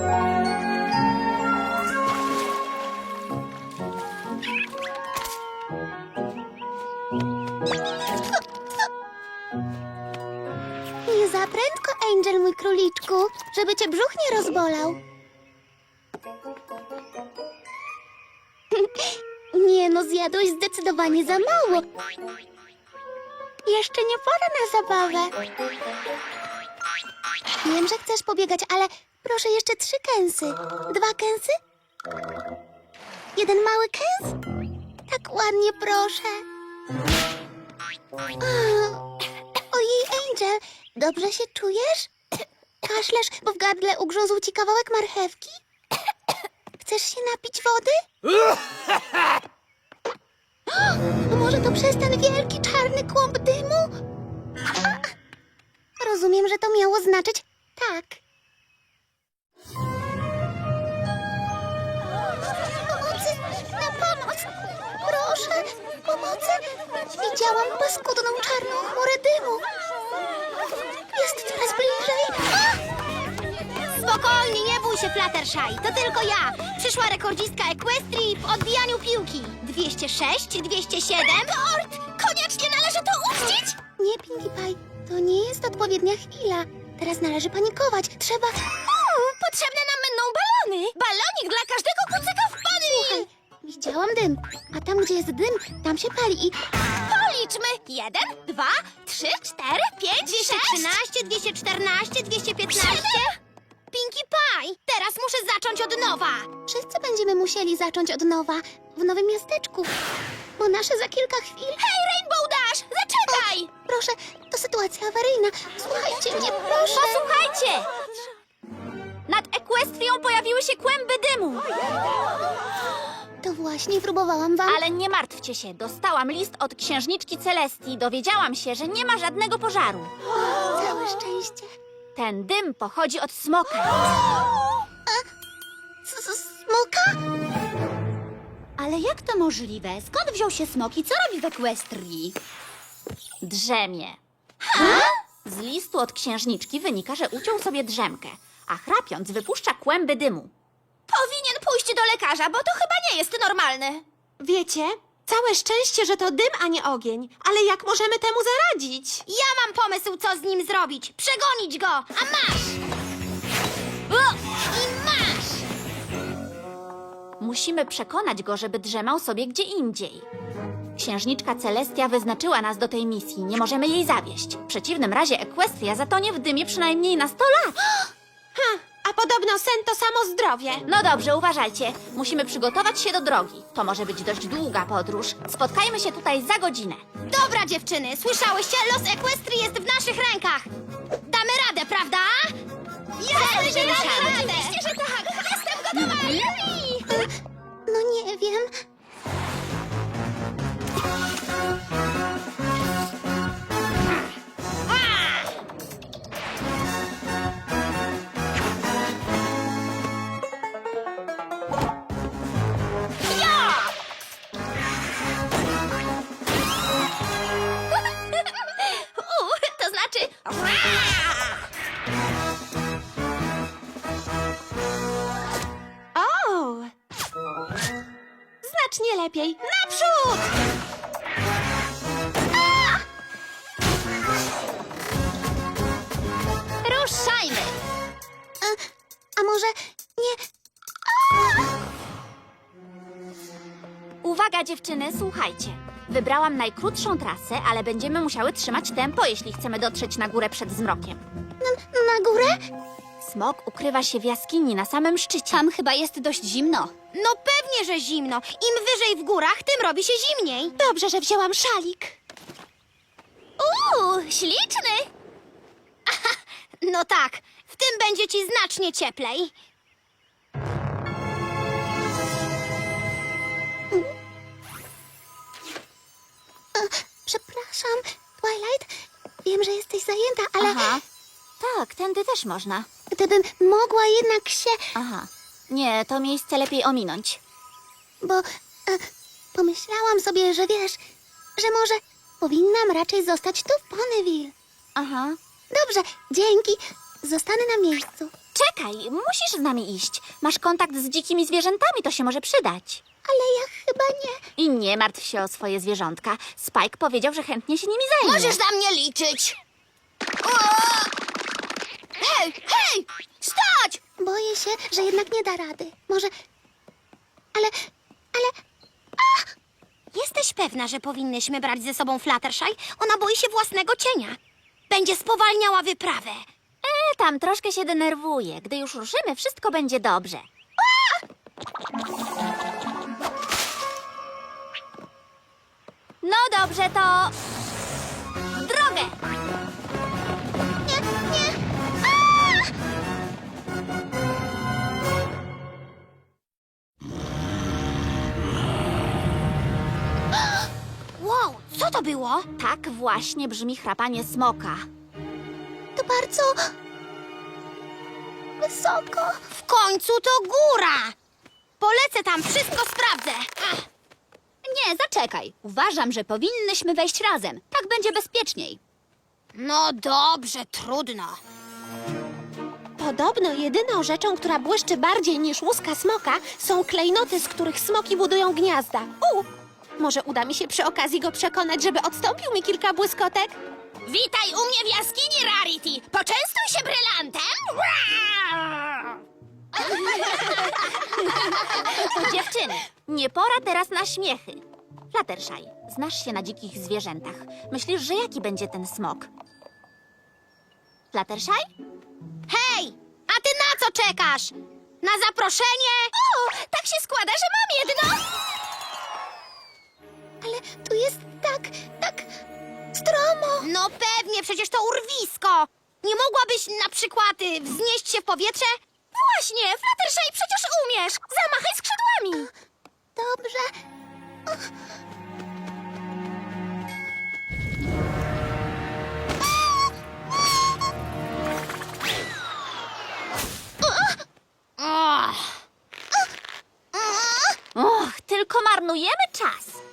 Nie za prędko, Angel, mój króliczku, żeby cię brzuch nie rozbolał. Nie no, zjadłeś zdecydowanie za mało. Jeszcze nie pora na zabawę. Wiem, że chcesz pobiegać, ale proszę jeszcze trzy kęsy. Dwa kęsy? Jeden mały kęs? Tak ładnie, proszę. Ojej, Angel, dobrze się czujesz? Kaszlesz, bo w gardle ugrzązł ci kawałek marchewki? Chcesz się napić wody? Może to przez ten wielki czarny kłąb dymu? Rozumiem, że to miało znaczyć tak. Proszę! Pomocy! Widziałam paskudną czarną chmurę dymu. Jest coraz bliżej. Spokojnie, nie bój się, Fluttershy. To tylko ja. Przyszła rekordzistka Equestrii w odbijaniu piłki. 206, 207. Rekord! Koniecznie należy to uczcić! Nie, Pinkie Pie, to nie jest odpowiednia chwila. Teraz należy panikować. Trzeba... Potrzebne nam będą balony. Balonik dla każdego kucyka w Ponyville. Widziałam dym, a tam, gdzie jest dym, tam się pali i... Policzmy. Jeden, dwa, trzy, cztery, pięć, 213, 214, 215. Pinkie Pie, teraz muszę zacząć od nowa. Wszyscy będziemy musieli zacząć od nowa, w nowym miasteczku. Bo nasze za kilka chwil... Hej, Rainbow Dash, zaczekaj! Proszę, to sytuacja awaryjna. Słuchajcie mnie, proszę. Posłuchajcie! Nad Ekwestrią pojawiły się kłęby dymu. Właśnie próbowałam wam... Ale nie martwcie się, dostałam list od księżniczki Celestii. Dowiedziałam się, że nie ma żadnego pożaru. Całe szczęście. Ten dym pochodzi od smoka. S- s- Smoka? Ale jak to możliwe? Skąd wziął się smok i co robi w Equestrii? Drzemie. Z listu od księżniczki wynika, że uciął sobie drzemkę, a chrapiąc wypuszcza kłęby dymu. Powinien pójść do lekarza, bo to chyba nie jest normalne. Wiecie, całe szczęście, że to dym, a nie ogień. Ale jak możemy temu zaradzić? Ja mam pomysł, co z nim zrobić. Przegonić go, a masz! O, I masz! Musimy przekonać go, żeby drzemał sobie gdzie indziej. Księżniczka Celestia wyznaczyła nas do tej misji. Nie możemy jej zawieść. W przeciwnym razie Equestria zatonie w dymie przynajmniej na 100 lat. Ha, a podobno sen to samo zdrowie. No dobrze, uważajcie. Musimy przygotować się do drogi. To może być dość długa podróż. Spotkajmy się tutaj za godzinę. Dobra, dziewczyny, słyszałyście? Los Equestrii jest w naszych rękach. Damy radę, prawda? Jasne, że damy radę. Oczywiście, że tak. Jestem gotowa. No nie wiem. Lepiej. Naprzód! Ruszajmy. A, a może nie... Uwaga, dziewczyny, słuchajcie. Wybrałam najkrótszą trasę, ale będziemy musiały trzymać tempo, jeśli chcemy dotrzeć na górę przed zmrokiem. Na, na górę? Smok ukrywa się w jaskini na samym szczycie. Tam chyba jest dość zimno. No pewnie, że zimno. Im wyżej w górach, tym robi się zimniej. Dobrze, że wzięłam szalik. Uuu, śliczny! Aha, no tak, w tym będzie ci znacznie cieplej. Przepraszam, Twilight. Wiem, że jesteś zajęta, ale Aha. Tak, tędy też można. gdybym mogła jednak się... Aha. Nie, to miejsce lepiej ominąć. Bo e, pomyślałam sobie, że wiesz, że może powinnam raczej zostać tu w Ponyville. Aha. Dobrze, dzięki. Zostanę na miejscu. Czekaj, musisz z nami iść. Masz kontakt z dzikimi zwierzętami, to się może przydać. Ale ja chyba nie. I nie martw się o swoje zwierzątka. Spike powiedział, że chętnie się nimi zajmie. Możesz na mnie liczyć. O! Hej, hej! Stać! Boję się, że jednak nie da rady. Może... Ale... ale... Jesteś pewna, że powinnyśmy brać ze sobą Fluttershy? Ona boi się własnego cienia. Będzie spowalniała wyprawę. E, tam troszkę się denerwuje. Gdy już ruszymy, wszystko będzie dobrze. No dobrze, to... co to było? Tak właśnie brzmi chrapanie smoka. To bardzo... Wysoko. W końcu to góra! Polecę tam, wszystko sprawdzę. Ach, Nie, zaczekaj. Uważam, że powinnyśmy wejść razem. Tak będzie bezpieczniej. No dobrze, trudno. Podobno jedyną rzeczą, która błyszczy bardziej niż łuska smoka, są klejnoty, z których smoki budują gniazda. U! Może uda mi się przy okazji go przekonać, żeby odstąpił mi kilka błyskotek? Witaj u mnie w jaskini, Rarity! Poczęstuj się brylantem! Dziewczyny, nie pora teraz na śmiechy. Fluttershy, znasz się na dzikich zwierzętach. Myślisz, że jaki będzie ten smok? Fluttershy? Hej! A ty na co czekasz? Na zaproszenie? O, tak się składa, że mam jedno! Ale tu jest tak, tak... stromo. No pewnie, przecież to urwisko! Nie mogłabyś na przykład y, wznieść się w powietrze? Właśnie, Fluttershy, przecież umiesz! Zamachaj skrzydłami! Dobrze. Och, Och, tylko marnujemy czas.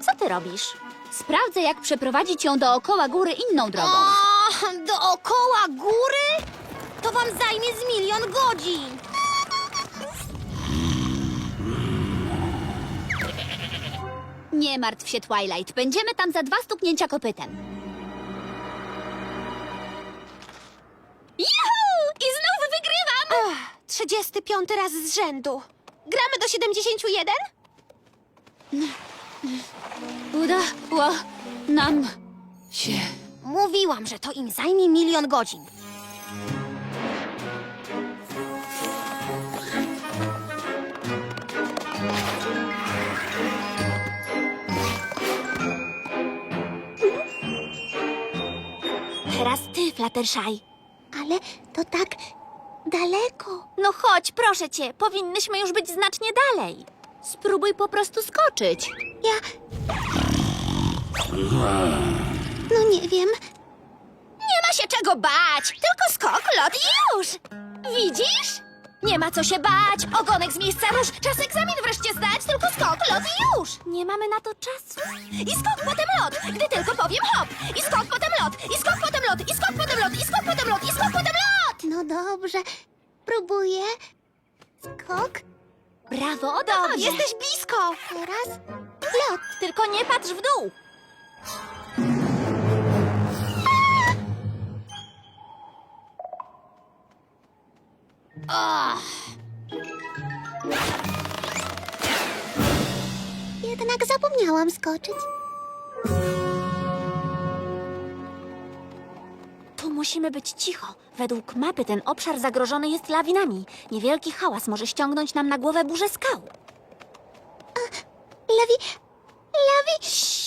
Co ty robisz? Sprawdzę, jak przeprowadzić ją dookoła góry inną drogą. o, dookoła góry? To wam zajmie z milion godzin! Nie martw się, Twilight. Będziemy tam za dwa stuknięcia kopytem. Juhu! I znów wygrywam! Ach, 35 raz z rzędu. Gramy do 71? Udało nam się. Mówiłam, że to im zajmie milion godzin. Teraz ty, Fluttershy. Ale to tak daleko. No chodź, proszę cię, powinnyśmy już być znacznie dalej. Spróbuj po prostu skoczyć. Ja... No nie wiem. Nie ma się czego bać, tylko skok, lot i już! Widzisz? Nie ma co się bać, ogonek z miejsca rusz, czas egzamin wreszcie zdać, tylko skok, lot i już! Nie mamy na to czasu. I skok, potem lot, gdy tylko powiem hop! I skok, potem lot, i skok, potem lot, i skok, potem lot, i skok, potem lot, i skok, potem lot! No dobrze. Próbuję. Skok. Brawo, dobrze. Jesteś blisko! Teraz lot. Tylko nie patrz w dół. Och, Jednak zapomniałam skoczyć. Tu musimy być cicho. Według mapy ten obszar zagrożony jest lawinami. Niewielki hałas może ściągnąć nam na głowę burzę skał. Lavi, Lavi. Shh.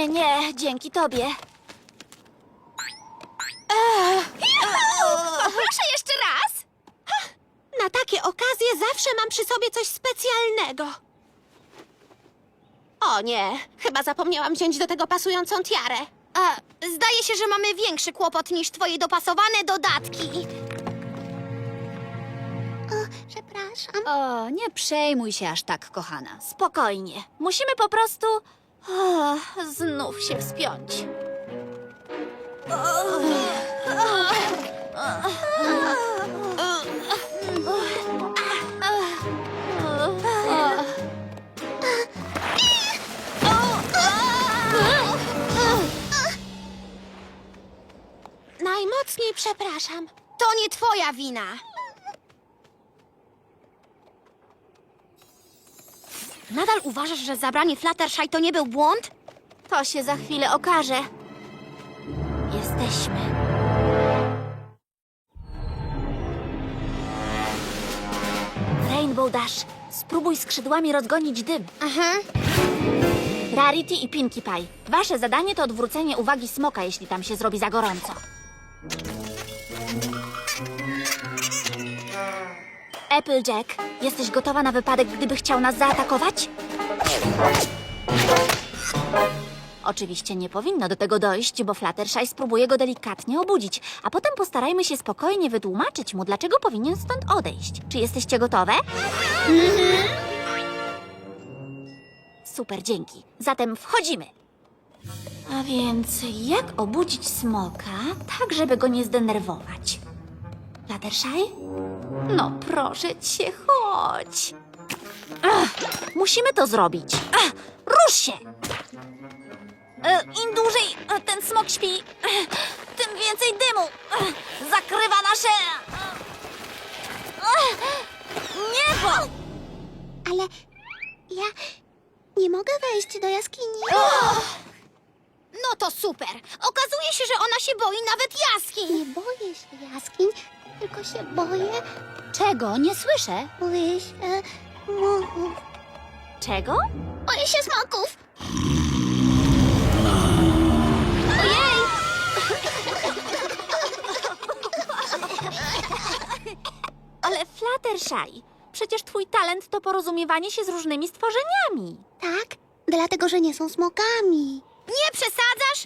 Mnie nie, dzięki tobie. Proszę jeszcze raz! Na takie okazje zawsze mam przy sobie coś specjalnego. O nie, chyba zapomniałam wziąć do tego pasującą tiarę. A, zdaje się, że mamy większy kłopot niż twoje dopasowane dodatki. O, przepraszam. O, nie przejmuj się aż tak, kochana. Spokojnie. Musimy po prostu. O, znów się wspiąć. Najmocniej przepraszam. To nie twoja wina. Nadal uważasz, że zabranie Fluttershy to nie był błąd? To się za chwilę okaże. Jesteśmy. Rainbow Dash, spróbuj skrzydłami rozgonić dym. Aha. Rarity i Pinkie Pie. Wasze zadanie to odwrócenie uwagi smoka, jeśli tam się zrobi za gorąco. Applejack, jesteś gotowa na wypadek, gdyby chciał nas zaatakować? Oczywiście nie powinno do tego dojść, bo Fluttershy spróbuje go delikatnie obudzić, a potem postarajmy się spokojnie wytłumaczyć mu, dlaczego powinien stąd odejść. Czy jesteście gotowe? Super, dzięki. Zatem wchodzimy. A więc jak obudzić smoka, tak żeby go nie zdenerwować? Fluttershy? No proszę cię, chodź. Ach, musimy to zrobić. Ach, rusz się! E, Im dłużej e, ten smok śpi, e, tym więcej dymu e, zakrywa nasze... e, Niebo! Ale ja nie mogę wejść do jaskini. No to super. Okazuje się, że ona się boi nawet jaskiń. Nie boję się jaskiń, tylko się boję, Czego? Nie słyszę. boję się muchów. Czego? Boję się smoków. Ale Fluttershy, przecież twój talent to porozumiewanie się z różnymi stworzeniami. Tak, dlatego, że nie są smokami. Nie przesadzasz?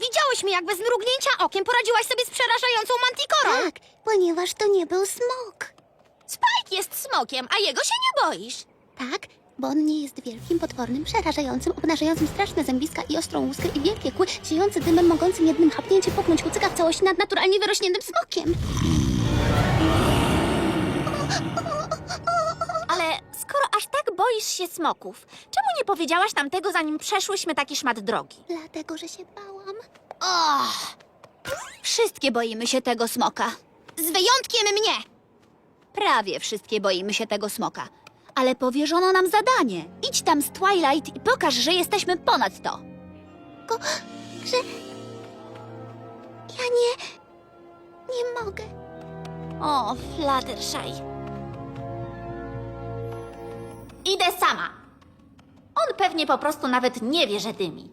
Widziałyśmy, jak bez mrugnięcia okiem poradziłaś sobie z przerażającą mantikorą. Tak, ponieważ to nie był smok. Spike jest smokiem, a jego się nie boisz. Tak, bo on nie jest wielkim, potwornym, przerażającym, obnażającym straszne zębiska i ostrą łuskę i wielkie kły, ziejący dymem, mogącym jednym chapnięciem popchnąć kucyka w całości nad naturalnie wyrośniętym smokiem. Ale skoro aż tak boisz się smoków, powiedziałaś nam tego, zanim przeszłyśmy taki szmat drogi? Dlatego, że się bałam. Och, Wszystkie boimy się tego smoka. z wyjątkiem mnie. Prawie wszystkie boimy się tego smoka. Ale powierzono nam zadanie. Idź tam z Twilight i pokaż, że jesteśmy ponad to. Tylko, że ja nie, nie mogę. O, Fluttershy. Idę sama. On pewnie po prostu nawet nie wie, że dymi.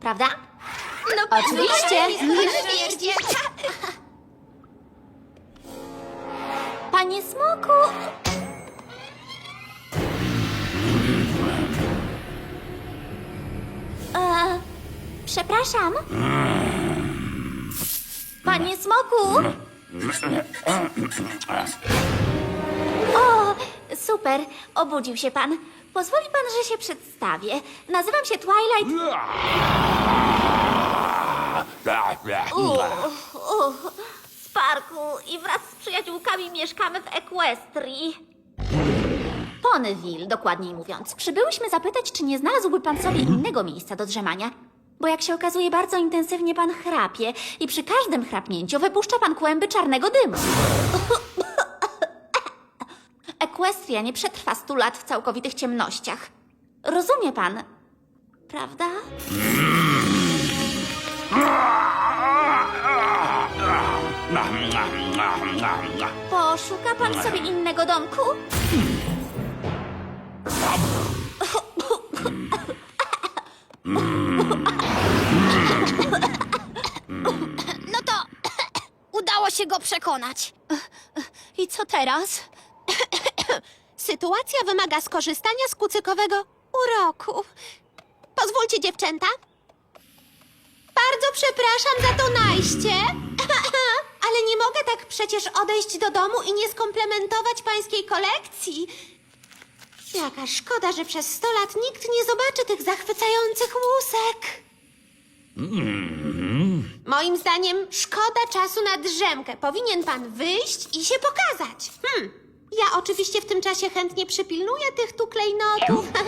Prawda? No, Oczywiście. Oczywiście. Panie smoku! E, przepraszam. Panie smoku! Super, obudził się pan. Pozwoli pan, że się przedstawię. Nazywam się Twilight. Uch, z parku i wraz z przyjaciółkami mieszkamy w Equestrii. Ponyville, dokładniej mówiąc. Przybyłyśmy zapytać, czy nie znalazłby pan sobie innego miejsca do drzemania. Bo jak się okazuje, bardzo intensywnie pan chrapie i przy każdym chrapnięciu wypuszcza pan kłęby czarnego dymu. Equestria nie przetrwa stu lat w całkowitych ciemnościach. Rozumie pan, prawda? Poszuka pan sobie innego domku? No to udało się go przekonać. I co teraz? Sytuacja wymaga skorzystania z kucykowego uroku. Pozwólcie, dziewczęta. Bardzo przepraszam za to najście. Ale nie mogę tak przecież odejść do domu i nie skomplementować pańskiej kolekcji. Jaka szkoda, że przez sto lat nikt nie zobaczy tych zachwycających łusek. Moim zdaniem szkoda czasu na drzemkę. Powinien pan wyjść i się pokazać. Hmm. Ja oczywiście w tym czasie chętnie przypilnuję tych tu klejnotów.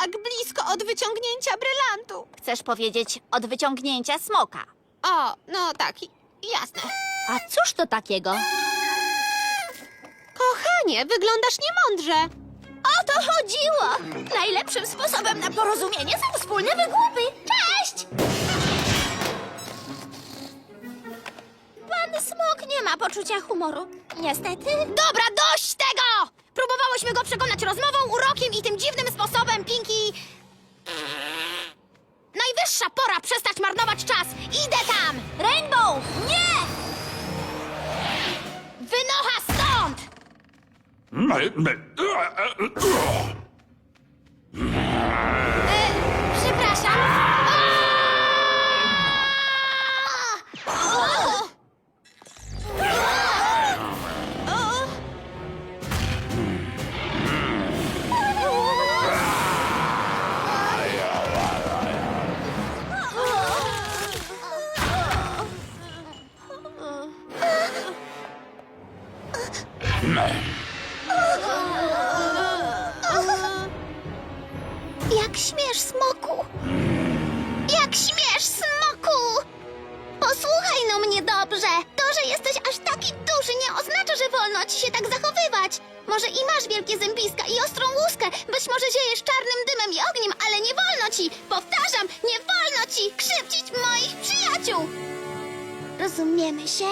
tak blisko od wyciągnięcia brylantu. Chcesz powiedzieć od wyciągnięcia smoka. O, no tak, i- jasne. A cóż to takiego? Kochanie, wyglądasz niemądrze. O to chodziło! Najlepszym sposobem na porozumienie są wspólne wygłupy. Nie ma poczucia humoru. Niestety. Dobra, dość tego! Próbowałyśmy go przekonać rozmową, urokiem i tym dziwnym sposobem, Pinki. Najwyższa pora przestać marnować czas. Idę tam! Rainbow! Nie! Wynocha stąd! Przepraszam. Ci, powtarzam, nie wolno ci krzywdzić moich przyjaciół. Rozumiemy się?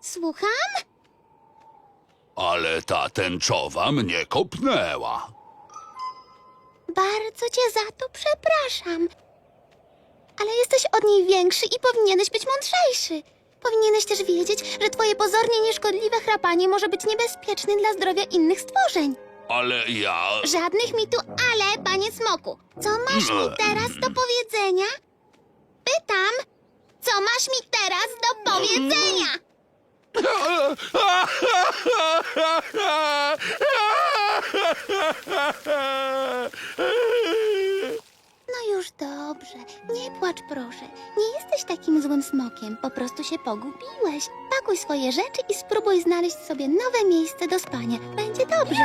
Słucham? Ale ta tęczowa mnie kopnęła. Bardzo cię za to przepraszam. Ale jesteś od niej większy i powinieneś być mądrzejszy. Powinieneś też wiedzieć, że twoje pozornie nieszkodliwe chrapanie może być niebezpieczne dla zdrowia innych stworzeń. Ale ja. Żadnych mi tu ale, panie smoku. Co masz mi teraz do powiedzenia? Pytam, co masz mi teraz do powiedzenia? Już dobrze, nie płacz proszę. Nie jesteś takim złym smokiem, po prostu się pogubiłeś. Pakuj swoje rzeczy i spróbuj znaleźć sobie nowe miejsce do spania. Będzie dobrze.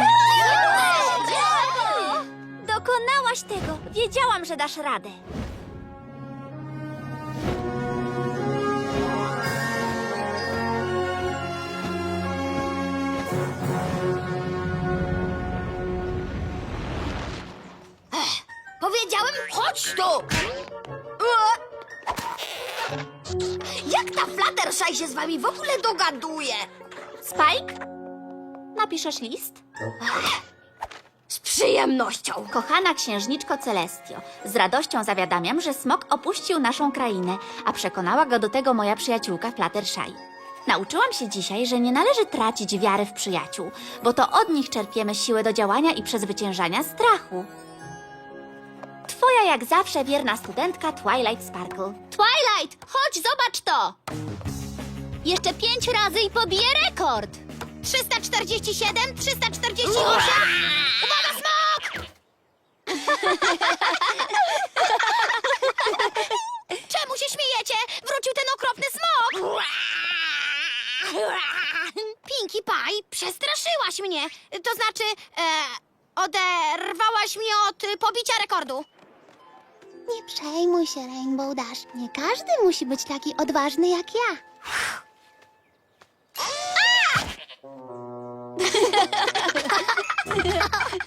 Dokonałaś tego! Wiedziałam, że dasz radę. Chodź tu! Jak ta Fluttershy się z wami w ogóle dogaduje? Spike? Napiszesz list? Z przyjemnością. Kochana księżniczko Celestio, z radością zawiadamiam, że smok opuścił naszą krainę, a przekonała go do tego moja przyjaciółka Fluttershy. Nauczyłam się dzisiaj, że nie należy tracić wiary w przyjaciół, bo to od nich czerpiemy siłę do działania i przezwyciężania strachu. Twoja jak zawsze wierna studentka Twilight Sparkle. Twilight, chodź, zobacz to! Jeszcze pięć razy i pobiję rekord! 347, 348... Uwaga, smok! Czemu się śmiejecie? Wrócił ten okropny smok! Pinkie Pie, przestraszyłaś mnie. To znaczy, e, oderwałaś mnie od pobicia rekordu. Nie przejmuj się, Rainbow Dash. Nie każdy musi być taki odważny jak ja.